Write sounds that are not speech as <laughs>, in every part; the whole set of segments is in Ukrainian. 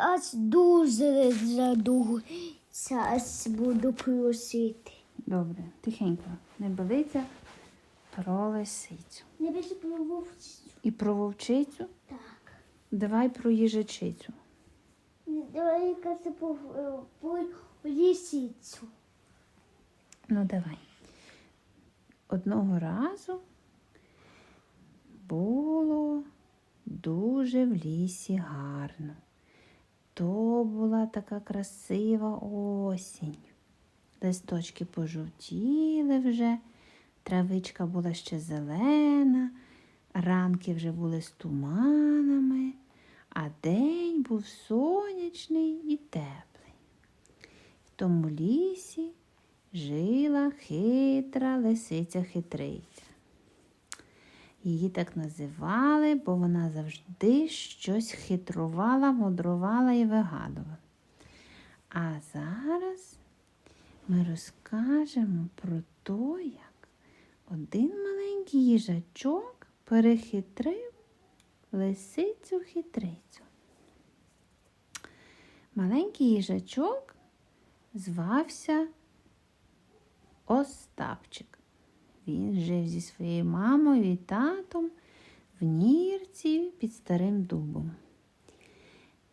аж дуже задовго час буду просити. Добре, тихенько. Не билися про лисицю. Не більше про вовчицю. І про вовчицю. Так. Давай про їжачицю. Давай казати про, про лісицю. Ну, давай. Одного разу було дуже в лісі гарно. То була така красива осінь. Листочки пожовтіли вже, травичка була ще зелена, ранки вже були з туманами, а день був сонячний і теплий. В тому лісі жила хитра лисиця хитриця. Її так називали, бо вона завжди щось хитрувала, мудрувала і вигадувала. А зараз ми розкажемо про те, як один маленький їжачок перехитрив лисицю хитрицю. Маленький їжачок звався Остапчик. Він жив зі своєю мамою і татом в нірці під старим дубом.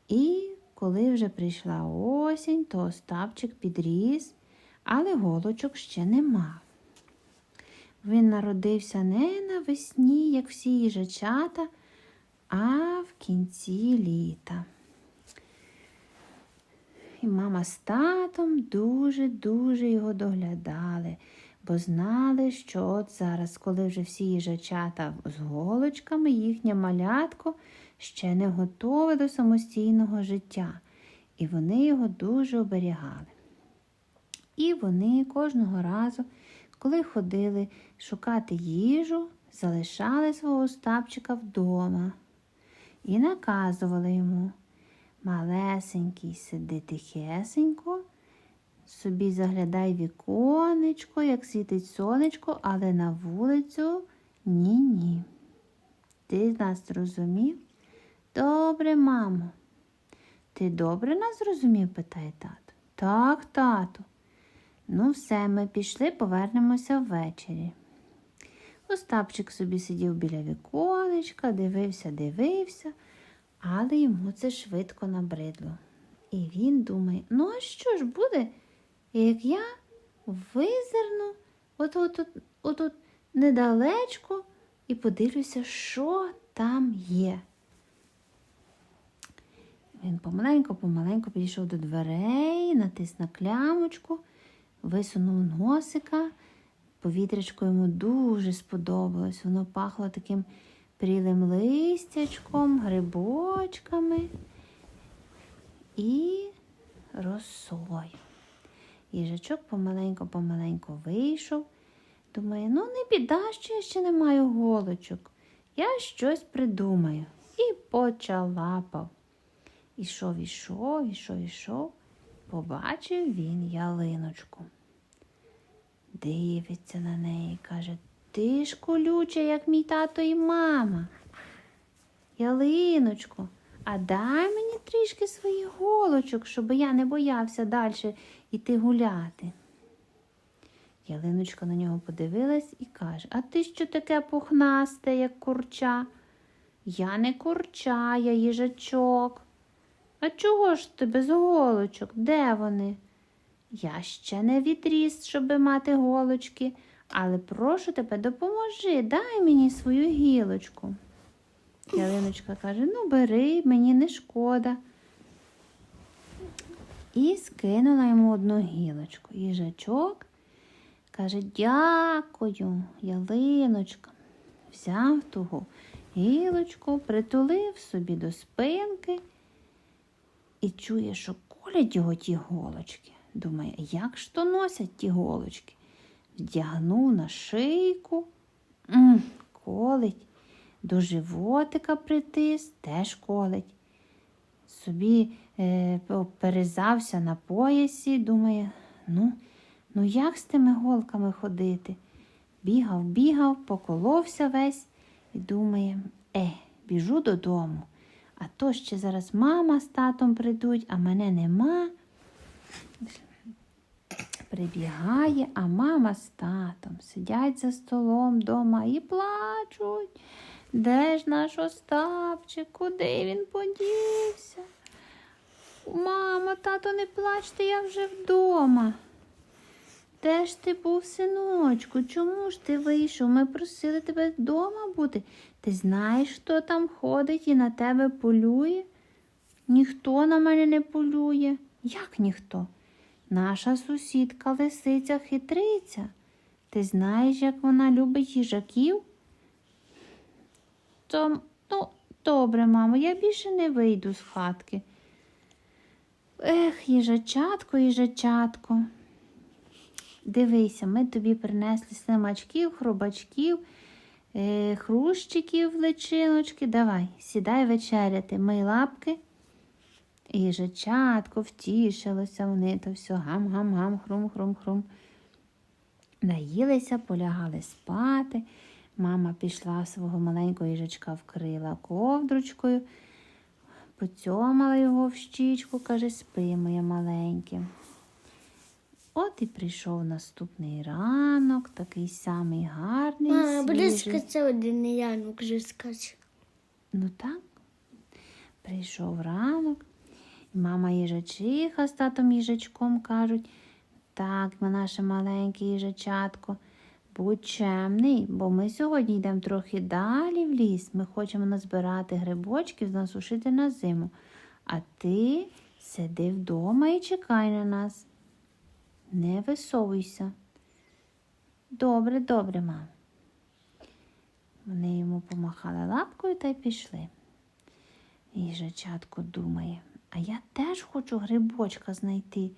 І коли вже прийшла осінь, то Остапчик підріс, але голочок ще не мав. Він народився не навесні, як всі їжачата, а в кінці літа. І мама з татом дуже-дуже його доглядали, бо знали, що от зараз, коли вже всі їжачата з голочками, їхнє малятко ще не готове до самостійного життя, і вони його дуже оберігали. І вони кожного разу, коли ходили шукати їжу, залишали свого Остапчика вдома і наказували йому. Малесенький сиди тихесенько, собі заглядай віконечко, як світить сонечко, але на вулицю ні-ні. Ти нас зрозумів? Добре, мамо. Ти добре нас зрозумів? питає тато. Так, тату. Ну, все, ми пішли, повернемося ввечері. Остапчик собі сидів біля віконечка, дивився, дивився, але йому це швидко набридло. І він думає, ну а що ж буде, як я визирну от-от от, от, недалечко і подивлюся, що там є. Він помаленьку-помаленьку підійшов до дверей, натис на клямочку, висунув носика. Повітрячко йому дуже сподобалось. Воно пахло таким прілим листячком, грибочками і росою. Їжачок помаленьку-помаленьку вийшов. Думає, ну не біда, що я ще не маю голочок. Я щось придумаю. І почалапав. Ішов, ішов, ішов, ішов. Побачив він ялиночку. Дивиться на неї, каже, ти ж колюча, як мій тато і мама. Ялиночко, а дай мені трішки своїх голочок, щоб я не боявся далі йти гуляти. Ялиночка на нього подивилась і каже, а ти що таке пухнасте, як курча? Я не курча, я їжачок. А чого ж ти без голочок? Де вони? Я ще не відріс, щоби мати голочки, але прошу тебе, допоможи, дай мені свою гілочку. Ялиночка каже: ну, бери, мені не шкода. І скинула йому одну гілочку. Їжачок каже: Дякую, ялиночка. Взяв ту гілочку, притулив собі до спинки і чує, що колять його ті голочки. Думає, як ж то носять ті голочки? Вдягнув на шийку, М, колить, до животика притис, теж колить. Собі перезався на поясі, думає, ну, ну як з тими голками ходити? Бігав, бігав, поколовся весь і думає, е, біжу додому. А то ще зараз мама з татом прийдуть, а мене нема. Прибігає, а мама з татом сидять за столом вдома і плачуть. Де ж наш Остапчик? Куди він подівся? Мама, тато, не плачте, я вже вдома. Де ж ти був, синочку? Чому ж ти вийшов? Ми просили тебе вдома бути. Ти знаєш, хто там ходить і на тебе полює? Ніхто на мене не полює. Як ніхто? Наша сусідка лисиця хитриця. Ти знаєш, як вона любить їжаків? То, ну, добре, мамо, я більше не вийду з хатки. Ех, їжачатко, їжачатко. Дивися, ми тобі принесли слимачків, хробачків, е, хрущиків, личиночки. Давай, сідай вечеряти, мий лапки. Їжачатко втішилося, вони то все гам-гам-гам, хрум-хрум-хрум. Наїлися, полягали спати. Мама пішла свого маленького їжачка, вкрила ковдручкою, поцьомала його в щічку, каже, спи, моє маленьке. От і прийшов наступний ранок, такий самий гарний. Мама, буде свіжий. сказати один янок вже скаже. Ну так. Прийшов ранок, і мама їжачиха з татом їжачком кажуть, так, ми наше маленьке їжачатко, будь чемний, бо ми сьогодні йдемо трохи далі в ліс. Ми хочемо назбирати грибочків, насушити на зиму. А ти сиди вдома і чекай на нас. Не висовуйся. Добре, добре, мам. Вони йому помахали лапкою та й пішли. Їжачатко думає, а я теж хочу грибочка знайти.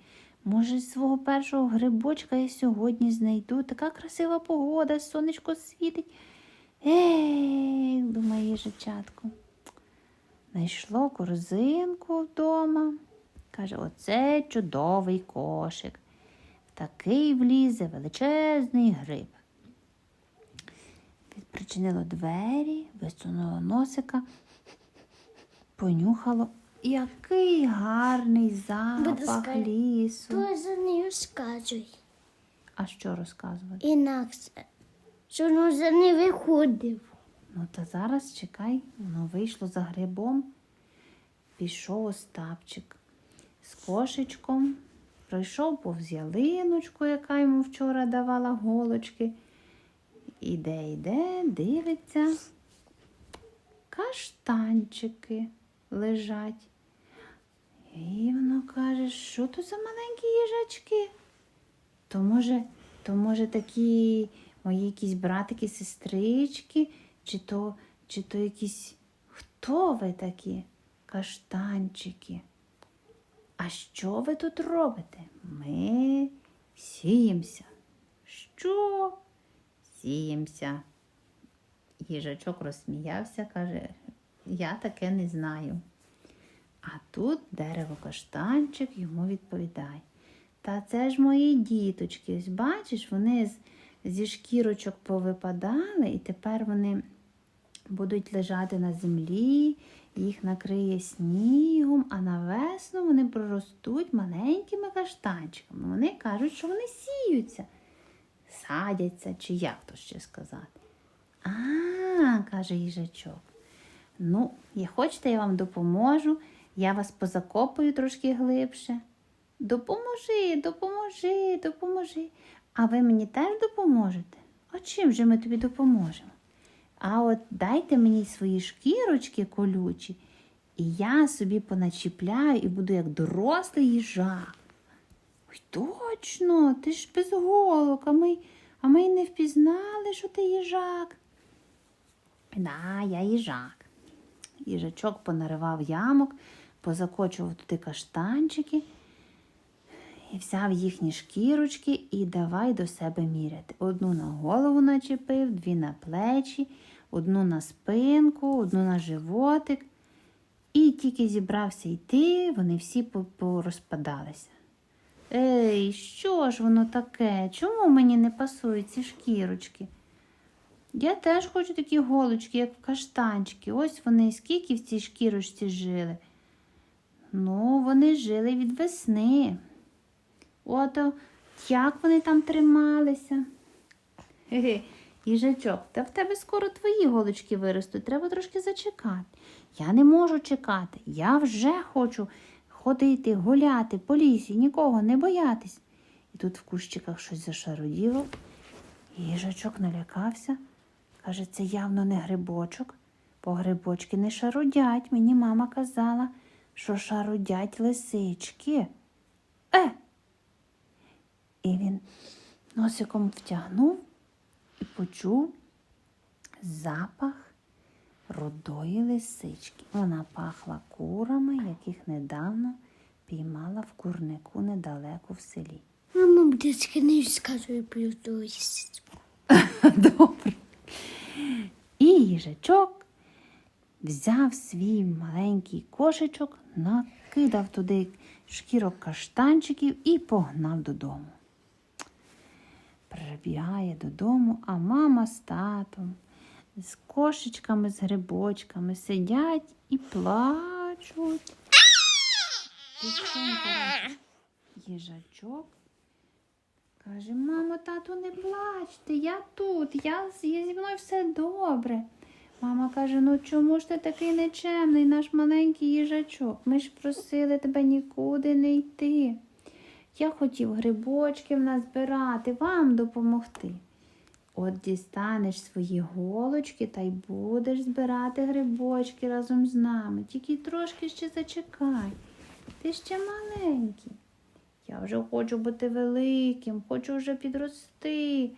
Може, свого першого грибочка я сьогодні знайду. Така красива погода, сонечко світить. Ей, думає їжачатко. Знайшло корзинку вдома. Каже, оце чудовий кошик. В такий влізе величезний гриб. Відпричинило двері, висунуло носика, понюхало. Який гарний запах лісу. То за нею скажуть. А що розказувати? Інакше, що він за не виходив. Ну та зараз чекай, воно вийшло за грибом. Пішов Остапчик з кошечком, пройшов повз ялиночку, яка йому вчора давала голочки. Іде, іде, дивиться. Каштанчики лежать. І воно каже, що то за маленькі їжачки? То може, то може такі мої якісь братики, сестрички, чи то, чи то якісь хто ви такі? Каштанчики. А що ви тут робите? Ми сіємося. Що? Сіємося. Їжачок розсміявся, каже, я таке не знаю. А тут дерево каштанчик йому відповідає. Та це ж мої діточки. Ось бачиш, вони з, зі шкірочок повипадали, і тепер вони будуть лежати на землі, їх накриє снігом, а на весну вони проростуть маленькими каштанчиками. Вони кажуть, що вони сіються, садяться, чи як то ще сказати. А, каже їжачок. Ну, я хочете, я вам допоможу, я вас позакопую трошки глибше. Допоможи, допоможи, допоможи. А ви мені теж допоможете? А чим же ми тобі допоможемо? А от дайте мені свої шкірочки колючі, і я собі поначіпляю і буду як дорослий їжак. Ой, точно, ти ж без голок, а ми, а ми не впізнали, що ти їжак. Да, я їжак. Їжачок понаривав ямок, позакочував туди каштанчики і взяв їхні шкірочки і давай до себе міряти. Одну на голову начепив, дві на плечі, одну на спинку, одну на животик. І тільки зібрався йти, вони всі порозпадалися. Ей, що ж воно таке? Чому мені не пасують ці шкірочки? Я теж хочу такі голочки, як в каштанчики. Ось вони скільки в цій шкірочці жили. Ну, вони жили від весни. Ото як вони там трималися. Ге-ге, їжачок, та в тебе скоро твої голочки виростуть, треба трошки зачекати. Я не можу чекати. Я вже хочу ходити, гуляти по лісі, нікого не боятись. І тут в кущиках щось зашароділо. Їжачок налякався. Каже, це явно не грибочок, бо грибочки не шарудять. Мені мама казала, що шарудять лисички. Е! І він носиком втягнув і почув запах рудої лисички. Вона пахла курами, яких недавно піймала в курнику недалеко в селі. Мама буде скажу, плюс Добре. І їжачок взяв свій маленький кошечок, накидав туди шкірок каштанчиків і погнав додому. Прибігає додому, а мама з татом з кошечками, з грибочками сидять і плачуть. Їжачок Каже, мамо, тату, не плачте, я тут, я, зі мною все добре. Мама каже, ну чому ж ти такий нечемний, наш маленький їжачок? Ми ж просили тебе нікуди не йти. Я хотів грибочків назбирати, вам допомогти. От дістанеш свої голочки та й будеш збирати грибочки разом з нами. Тільки трошки ще зачекай. Ти ще маленький. Я вже хочу бути великим, хочу вже підрости.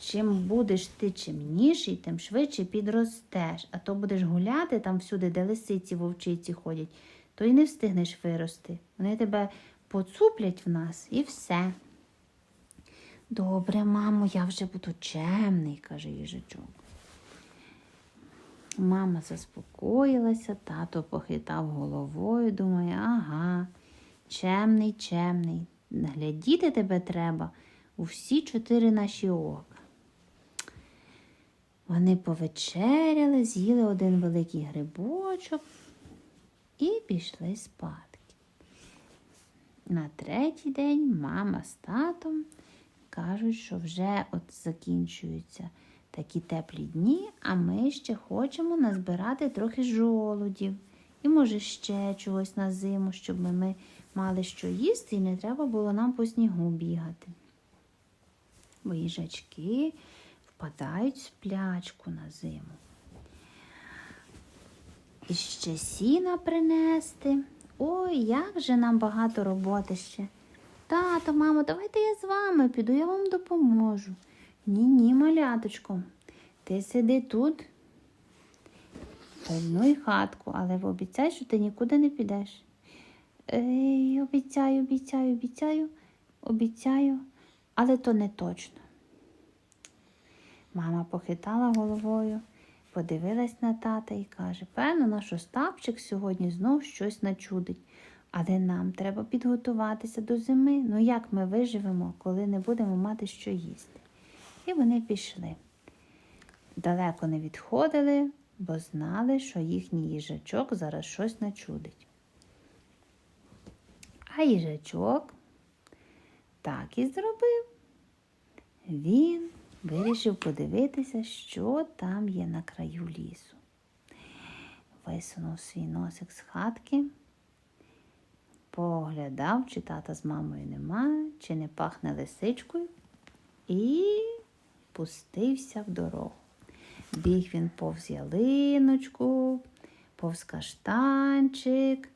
Чим будеш ти чимніший, тим швидше підростеш, а то будеш гуляти там всюди, де лисиці вовчиці ходять, то й не встигнеш вирости. Вони тебе поцуплять в нас і все. Добре, мамо, я вже буду чемний, каже їжачок. Мама заспокоїлася, тато похитав головою, думає, ага, чемний, чемний. Глядіти тебе треба у всі чотири наші ока. Вони повечеряли, з'їли один великий грибочок і пішли спадки. На третій день мама з татом кажуть, що вже от закінчуються такі теплі дні, а ми ще хочемо назбирати трохи жолудів. І, може, ще чогось на зиму, щоб ми мали що їсти і не треба було нам по снігу бігати. Бо їжачки впадають в сплячку на зиму. І ще сіна принести. Ой, як же нам багато роботи ще. Тато, мамо, давайте я з вами піду, я вам допоможу. Ні, ні, маляточко, ти сиди тут, пильнуй хатку, але обіцяй, що ти нікуди не підеш. Ей, обіцяю, обіцяю, обіцяю, обіцяю, але то не точно. Мама похитала головою, подивилась на тата і каже: певно, наш Остапчик сьогодні знов щось начудить, але нам треба підготуватися до зими. Ну як ми виживемо, коли не будемо мати що їсти? І вони пішли. Далеко не відходили, бо знали, що їхній їжачок зараз щось начудить. А їжачок так і зробив. Він вирішив подивитися, що там є на краю лісу. Висунув свій носик з хатки, поглядав, чи тата з мамою нема, чи не пахне лисичкою, і пустився в дорогу. Біг він повз ялиночку, повз каштанчик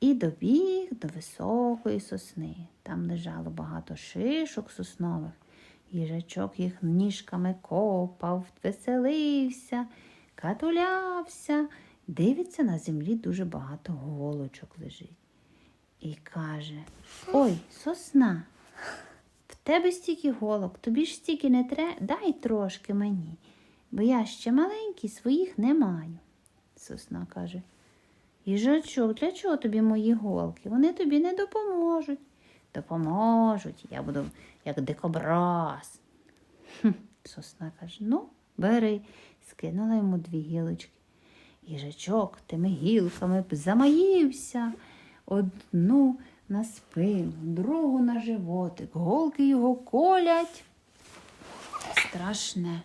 і добіг до високої сосни. Там лежало багато шишок соснових. Їжачок їх ніжками копав, веселився, катулявся. Дивиться, на землі дуже багато голочок лежить. І каже: Ой, сосна, в тебе стільки голок, тобі ж стільки не треба, дай трошки мені, бо я ще маленький, своїх не маю. Сосна каже, їжачок, для чого тобі мої голки? Вони тобі не допоможуть. Допоможуть, я буду як дикобраз. Сосна каже, ну, бери, скинула йому дві гілочки. Їжачок тими гілками замаївся. Одну на спину, другу на животик. Голки його колять. Страшне.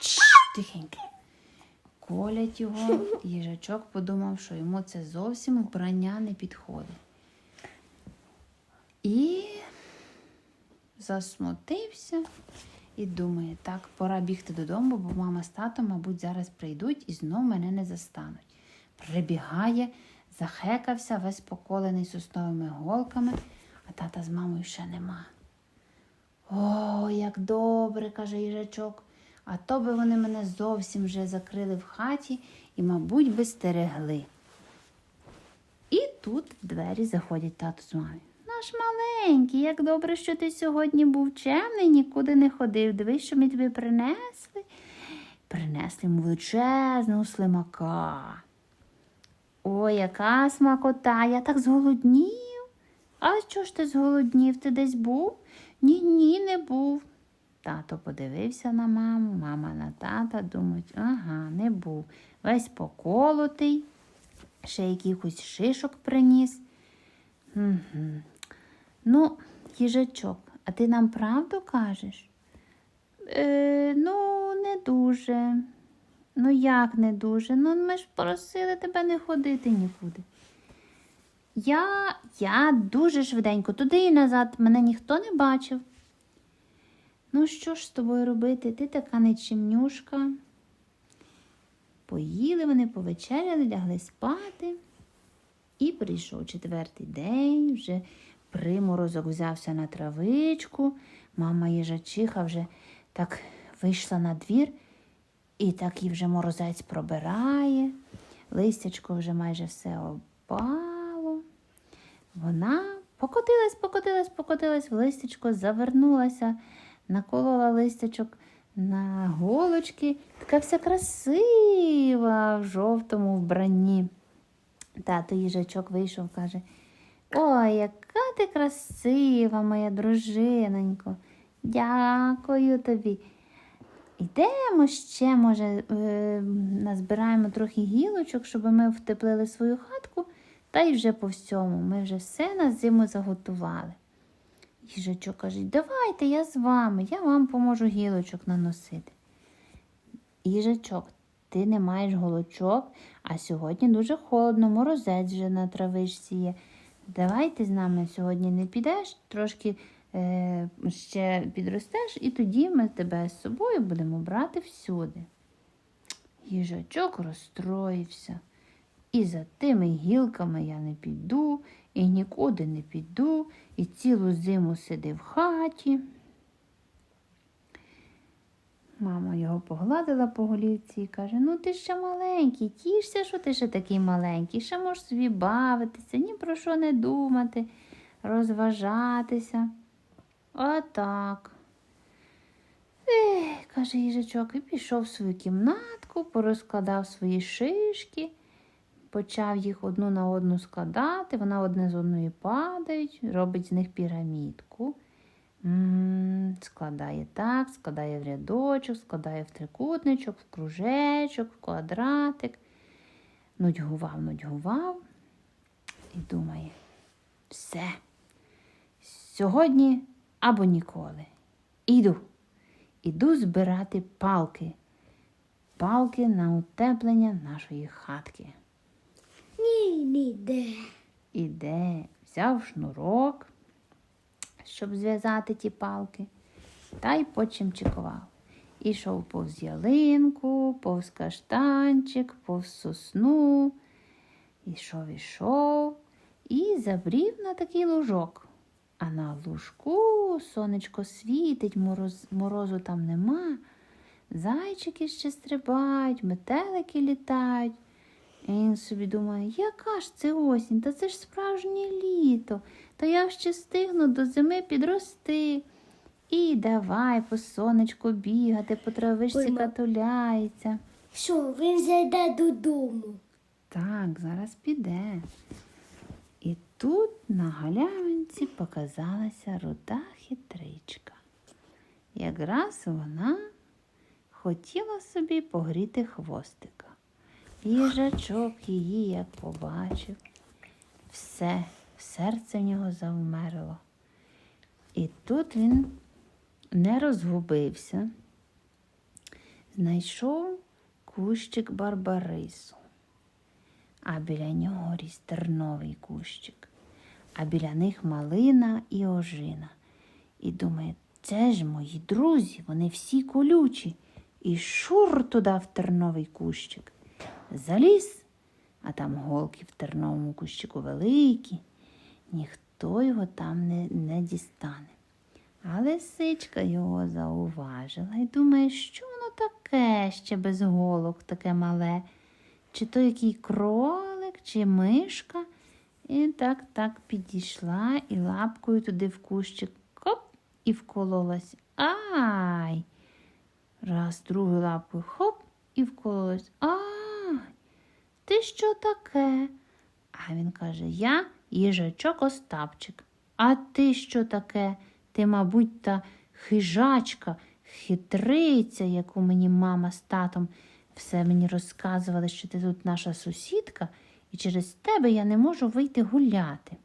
Чш, тихенько. Колять його. Їжачок подумав, що йому це зовсім вбрання не підходить. І засмутився і думає, так, пора бігти додому, бо мама з татом, мабуть, зараз прийдуть і знов мене не застануть. Прибігає, захекався, весь поколений сосновими голками, а тата з мамою ще нема. О, як добре, каже їжачок. А то би вони мене зовсім вже закрили в хаті і, мабуть, би стерегли. І тут в двері заходять тато з мамою. Наш маленький, як добре, що ти сьогодні був чемний, нікуди не ходив. Дивись, що ми тобі принесли. Принесли йому величезного слимака. Ой, яка смакота, я так зголоднів. А що ж ти зголоднів? Ти десь був? Ні, ні, не був. Тато подивився на маму, мама на тата, думають, ага, не був. Весь поколотий, ще якихось шишок приніс. Ну, їжачок, а ти нам правду кажеш? Е, ну, не дуже. Ну, як не дуже? Ну, ми ж просили тебе не ходити нікуди. Я, я дуже швиденько туди і назад, мене ніхто не бачив. Ну, що ж з тобою робити? Ти така нечимнюшка. Поїли вони, повечеряли, лягли спати. І прийшов четвертий день, вже приморозок взявся на травичку. Мама їжачиха вже так вийшла на двір, і так їй вже морозець пробирає. Листячко вже майже все опало. Вона покотилась, покотилась, покотилась в листячко, завернулася, наколола листячок на голочки, така вся красива в жовтому вбранні. Тато їжачок вийшов, каже: Ой, яка ти красива, моя дружинонько. Дякую тобі. Йдемо ще, може, е, назбираємо трохи гілочок, щоб ми втеплили свою хатку, та й вже по всьому. Ми вже все на зиму заготували. Їжачок каже, давайте я з вами, я вам поможу гілочок наносити. Їжачок, ти не маєш голочок, а сьогодні дуже холодно, морозець вже на травичці є. Давай ти з нами сьогодні не підеш, трошки е, ще підростеш, і тоді ми тебе з собою будемо брати всюди. Їжачок розстроївся. І за тими гілками я не піду, і нікуди не піду, і цілу зиму сиди в хаті. Мама його погладила по голівці і каже: Ну, ти ще маленький, тішся, що ти ще такий маленький, ще можеш собі бавитися, ні про що не думати, розважатися. Отак. Ех, каже їжачок, і пішов в свою кімнатку, порозкладав свої шишки, почав їх одну на одну складати, вона одне з одної падають, робить з них пірамідку. Складає так, складає в рядочок, складає в трикутничок, в кружечок, в квадратик. Нудьгував, нудьгував і думає, все, сьогодні або ніколи. Іду, іду збирати палки. Палки на утеплення нашої хатки. Ні, ні, де. Іде, взяв шнурок, щоб зв'язати ті палки, та й почимчикував. Ішов повз ялинку, повз каштанчик, повз сосну. Ішов, ішов і забрів на такий лужок. А на лужку сонечко світить, мороз, морозу там нема. Зайчики ще стрибають, метелики літають. І він собі думає, яка ж це осінь, та це ж справжнє літо, та я ще стигну до зими підрости. І давай по сонечку бігати, по травичці катуляється. Що, він зайде додому. Так, зараз піде. І тут на галявинці показалася руда хитричка. Якраз вона хотіла собі погріти хвостика. Їжачок її, як побачив, все, серце в нього завмерло. І тут він не розгубився, знайшов кущик барбарису, а біля нього ріс терновий кущик, а біля них малина і ожина. І думає, це ж мої друзі, вони всі колючі. І шур туди в терновий кущик. Заліз, а там голки в терновому кущику великі, ніхто його там не, не дістане. А лисичка його зауважила і думає, що воно таке ще без голок, таке мале, чи то який кролик, чи мишка. І так так підійшла і лапкою туди в кущик коп і вкололась. Ай! Раз, другою лапкою хоп і вкололась. Ай! Ти що таке? А він каже: Я їжачок Остапчик. А ти що таке? Ти, мабуть, та хижачка, хитриця, яку мені мама з татом все мені розказували, що ти тут наша сусідка, і через тебе я не можу вийти гуляти.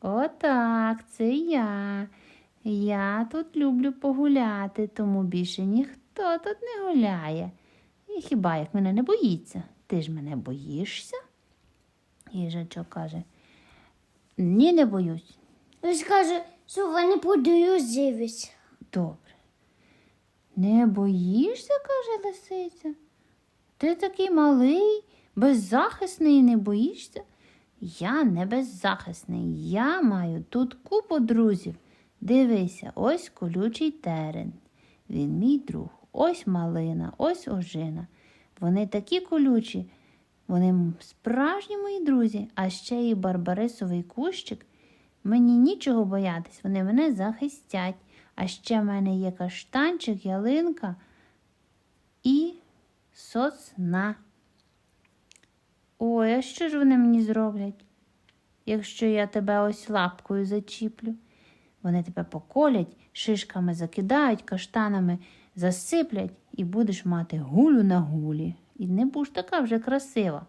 Отак, це я. Я тут люблю погуляти, тому більше ніхто тут не гуляє. І хіба як мене не боїться? Ти ж мене боїшся? Їжачок каже, ні, не боюсь. Він скаже, що вони подорожують. Добре. Не боїшся, каже лисиця. Ти такий малий, беззахисний і не боїшся. Я не беззахисний. Я маю тут купу друзів. Дивися, ось колючий терен. Він мій друг. Ось малина, ось ожина. Вони такі колючі, вони справжні мої друзі, а ще і барбарисовий кущик. Мені нічого боятись, вони мене захистять. А ще в мене є каштанчик, ялинка і сосна. Ой, а що ж вони мені зроблять, якщо я тебе ось лапкою зачіплю? Вони тебе поколять, шишками закидають, каштанами засиплять і будеш мати гулю на гулі. І не будеш така вже красива.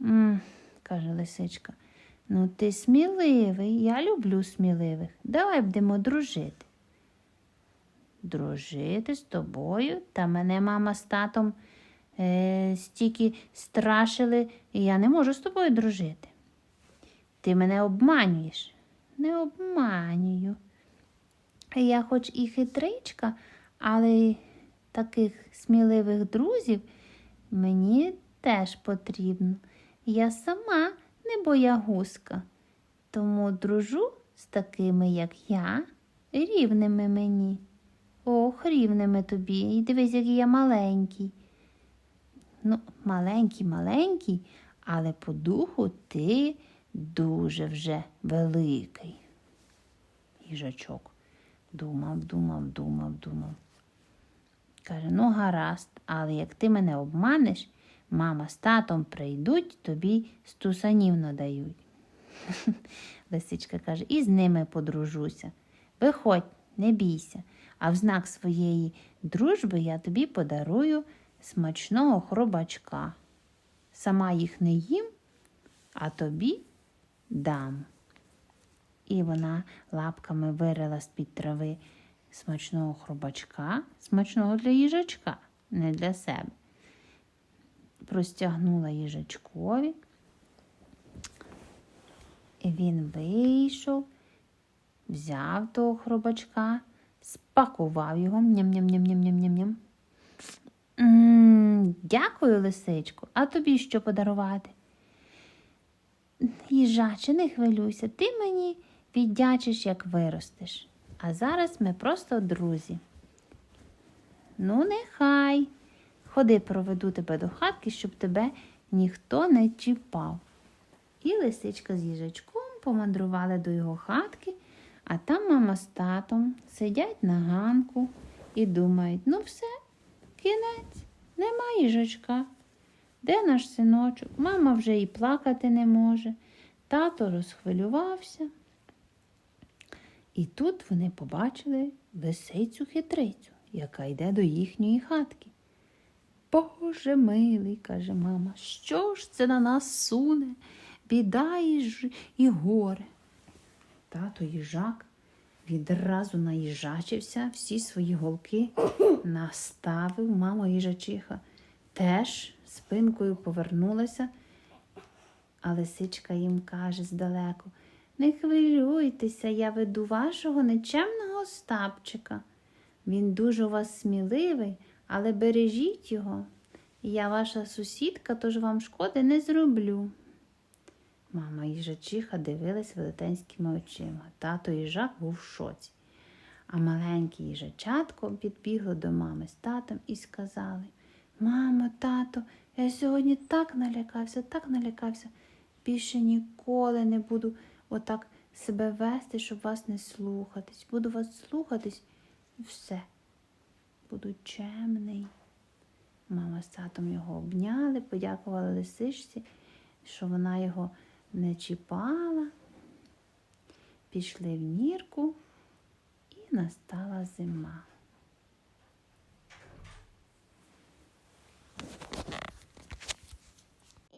м каже лисичка. Ну, ти сміливий, я люблю сміливих. Давай будемо дружити. Дружити з тобою? Та мене мама з татом е, стільки страшили, і я не можу з тобою дружити. Ти мене обманюєш. Не обманюю. Я хоч і хитричка, але таких сміливих друзів мені теж потрібно. Я сама не боягузка, тому дружу з такими, як я, рівними мені. Ох, рівними тобі. І дивись, який я маленький. Ну, маленький, маленький, але по духу ти дуже вже великий. Їжачок думав, думав, думав, думав. Каже, ну гаразд, але як ти мене обманеш, мама з татом прийдуть, тобі стусанів надають. <laughs> Лисичка каже, і з ними подружуся. Виходь, не бійся, а в знак своєї дружби я тобі подарую смачного хробачка. Сама їх не їм, а тобі дам. І вона лапками вирила з-під трави смачного хробачка, смачного для їжачка, не для себе. Простягнула їжачкові. І він вийшов, взяв того хробачка, спакував його. Ням-ням-ням-ням-ням-ням-ням. Дякую, лисичку. А тобі що подарувати? Їжаче, не хвилюйся, ти мені віддячиш, як виростеш. А зараз ми просто друзі. Ну, нехай. Ходи, проведу тебе до хатки, щоб тебе ніхто не чіпав. І лисичка з їжачком помандрували до його хатки, а там мама з татом сидять на ганку і думають: ну все, кінець, нема їжачка. Де наш синочок? Мама вже і плакати не може. Тато розхвилювався. І тут вони побачили лисицю хитрицю, яка йде до їхньої хатки. Боже милий, каже мама, що ж це на нас суне? Біда і, ж... і горе. Тато їжак відразу наїжачився, всі свої голки наставив, мама їжачиха теж спинкою повернулася, а лисичка їм каже здалеку, не хвилюйтеся, я веду вашого нечемного Остапчика. Він дуже у вас сміливий, але бережіть його. Я ваша сусідка, тож вам шкоди не зроблю. Мама їжачиха дивилась велетенськими очима. Тато їжак був в шоці. А маленьке їжачатко підбігло до мами з татом і сказали Мамо, тато, я сьогодні так налякався, так налякався. Більше ніколи не буду отак себе вести, щоб вас не слухатись. Буду вас слухатись і все. Буду чемний. Мама з татом його обняли, подякували лисичці, що вона його не чіпала. Пішли в нірку, і настала зима.